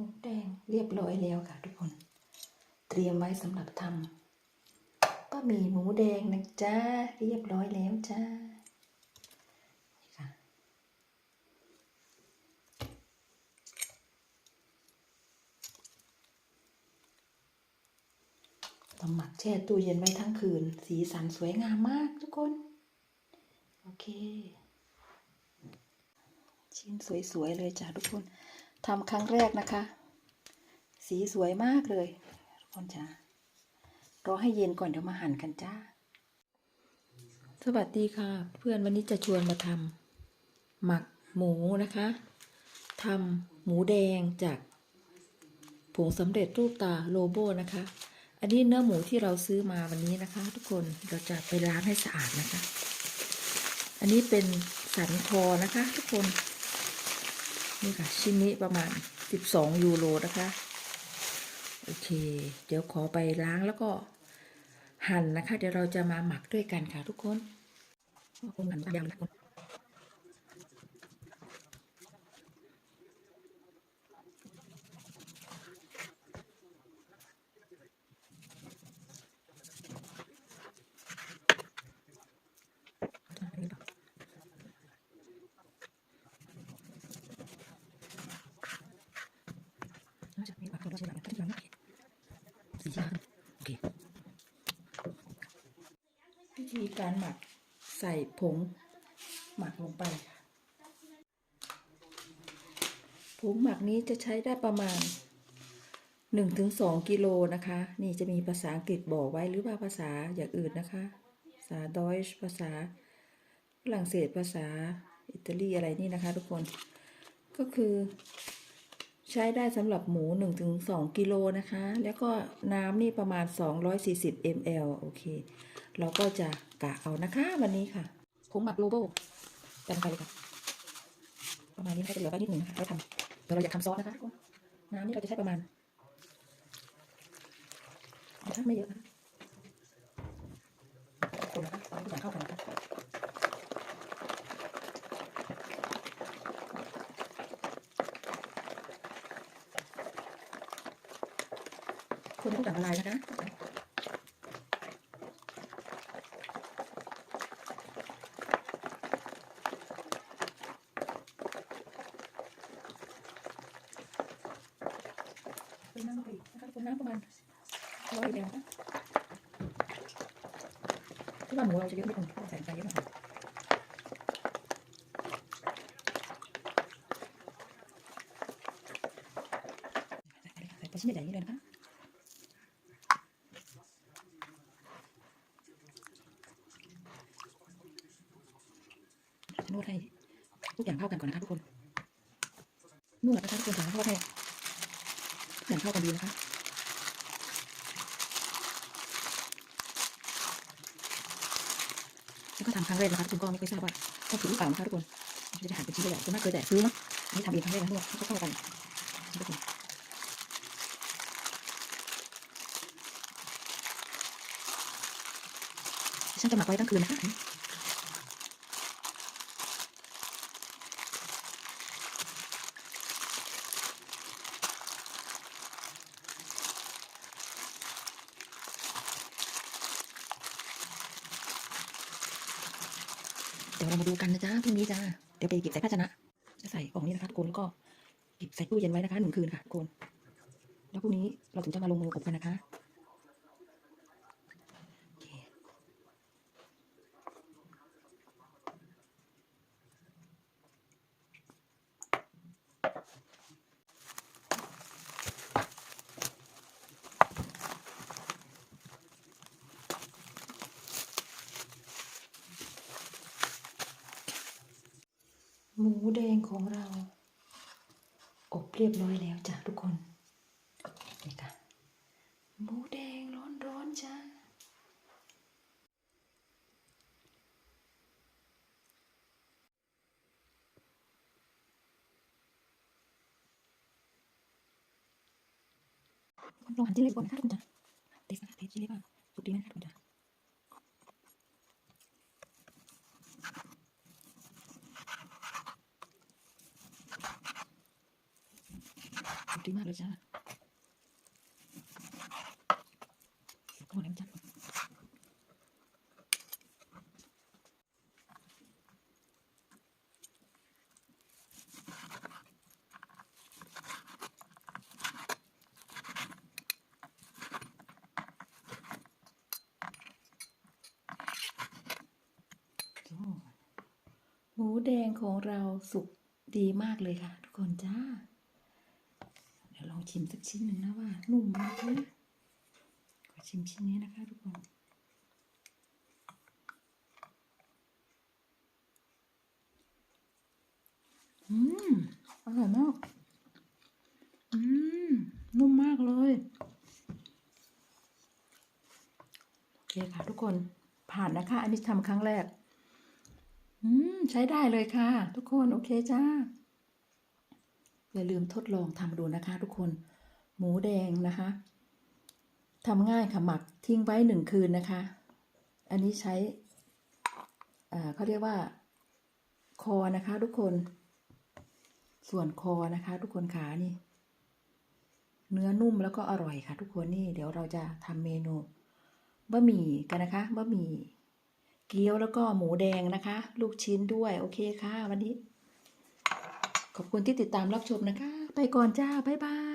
หมูแดงเรียบร้อยแล้วค่ะทุกคน เตรียมไว้สำหรับทำก็มีหมูแดงนะจ๊ะเรียบร้อยแล้วจ้านี่ค่ะต้องหมักแช่ตู้เย็นไว้ทั้งคืน สีสันสวยงามมากทุกคน โอเค ชิ้นสวยๆเลยจ้ะทุกคนทำครั้งแรกนะคะ สีสวยมากเลยทุกคนจ้ารอให้เย็นก่อนเดี๋ยวมาหั่นกันจ้า สวัสดีค่ะ เพื่อนวันนี้จะชวนมาทำหมักหมูนะคะทำหมูแดงจากผงสำเร็จรูปตาโลโบนะคะ อันนี้เนื้อหมูที่เราซื้อมาวันนี้นะคะ ทุกคนเราจะไปล้างให้สะอาดนะคะ อันนี้เป็นสันคอนะคะ ทุกคนนี่ค่ะชิ้นนี้ประมาณ 12 ยูโรนะคะ โอเค เดี๋ยวขอไปล้างแล้วก็หั่นนะคะ เดี๋ยวเราจะมาหมักด้วยกันค่ะทุกคนคนหั่นยาวๆนะทุกคนน่าจะมีปากเราใช่ไหมที่ยังไม่เห็นสีชาโอเค วิ ธีการหมักใส่ผงหมักลงไปค่ะผงหมักนี้จะใช้ได้ประมาณ 1-2 กิโลนะคะ นี่จะมีภาษาอังกฤษบอกไว้หรือว่าภาษาอย่างอื่นนะคะ ภาษาดอยช์ภาษาฝรั่งเศสภาษาอิตาลีอะไรนี่นะคะทุกคน ก็คือใช้ได้สำหรับหมู 1-2 กิโลนะคะ แล้วก็น้ำนี่ประมาณ 240 ml โอเค เราก็จะกะเอานะคะวันนี้ค่ะผงหมักโลโบแต่ลงไปเลยค่ะประมาณนี้ให้จะเหลือไว้นิดหนึ่งนะคะเราทำเดี๋ยวเราจะทำซอสนะคะนน้ำนี่เราจะใช้ประมาณนะคะไม่เยอะนะคนนะคะตอนนี้ทุกอย่างเข้ากันนะคะคนทุกอย่างละลายนะคะ เป็นน้ำไปนะคะเป็นน้ำประมาณ ร้อยเดียวนะที่ว่าหมูเราจะเยอะนิดนึงใส่ไปเยอะหน่อยใส่ไปชิ้นใหญ่ๆนี่เลยนะคะจะนวดให้ทุกอย่างเข้ากันก่อนนะคะทุกคนนวดนะคะทุกคนจ๋านวดให้อย่างเข้ากันดีนะคะ แล้วก็ ทำครั้งแรกนะคะทุกคนก็ไม่เคยทราบว่าชอบถูกหรือเปล่านะคะทุกคนจะได้หั่นเป็นชิ้นใหญ่ๆส่วนมากเคยแต่ซื้อเนาะอันนี้ทำเองครั้งแรกนะทุกคนเข้ากันทุกคนฉันจะหมักไว้ทั้งคืนนะคะ เดี๋ยวเรามาดูกันนะจ๊ะพรุ่งนี้จ้าเดี๋ยวไปเก็บใส่ภาชนะจะใส่กล่องนี้นะคะทุกคนแล้วก็เก็บใส่ตู้เย็นไว้นะคะหนึ่งคืนค่ะทุกคนแล้วพรุ่งนี้เราถึงจะมาลงมืออบกันนะคะ หมูแดงของเรา อบเรียบร้อยแล้วจ้ะทุกคนนี่ค่ะหมูแดงร้อนๆจ้าลองหันจิ้งเล็กก่อนนะคะทุกคนจ้ะเทสนะคะเทสจิ้งเล็กว่าสุกดีไหมนะคะทุกคนจ้ะ สุ ดีมากเลยจ้าก็แล้วจ้าโอ้หมูแดงของเราสุกดีมากเลยค่ะ ทุกคนจ้า ชิมสักชิ้นหนึ่งนะว่านุ่มไหมคะขอชิมชิ้นนี้นะคะทุกคนอืมอร่อยมากอืมนุ่มมากเลยโอเคค่ะทุกคนผ่านนะคะ อันนี้ทำครั้งแรก อืม ใช้ได้เลยค่ะ ทุกคน โอเคจ้า อย่าลืมทดลองทำดูนะคะ ทุกคน หมูแดงนะคะทำง่ายค่ะหมักทิ้งไว้หนึ่งคืนนะคะ อันนี้ใช้เขาเรียกว่าคอนะคะ ทุกคน ส่วนคอนะคะ ทุกคนขานี่ เนื้อนุ่มแล้วก็อร่อยค่ะ ทุกคนนี่ เดี๋ยวเราจะทำเมนูบะหมี่กันนะคะบะหมี่เกี๊ยวแล้วก็หมูแดงนะคะ ลูกชิ้นด้วย โอเคค่ะ วันนี้ ขอบคุณที่ติดตามรับชมนะคะ ไปก่อนจ้า บ๊ายบาย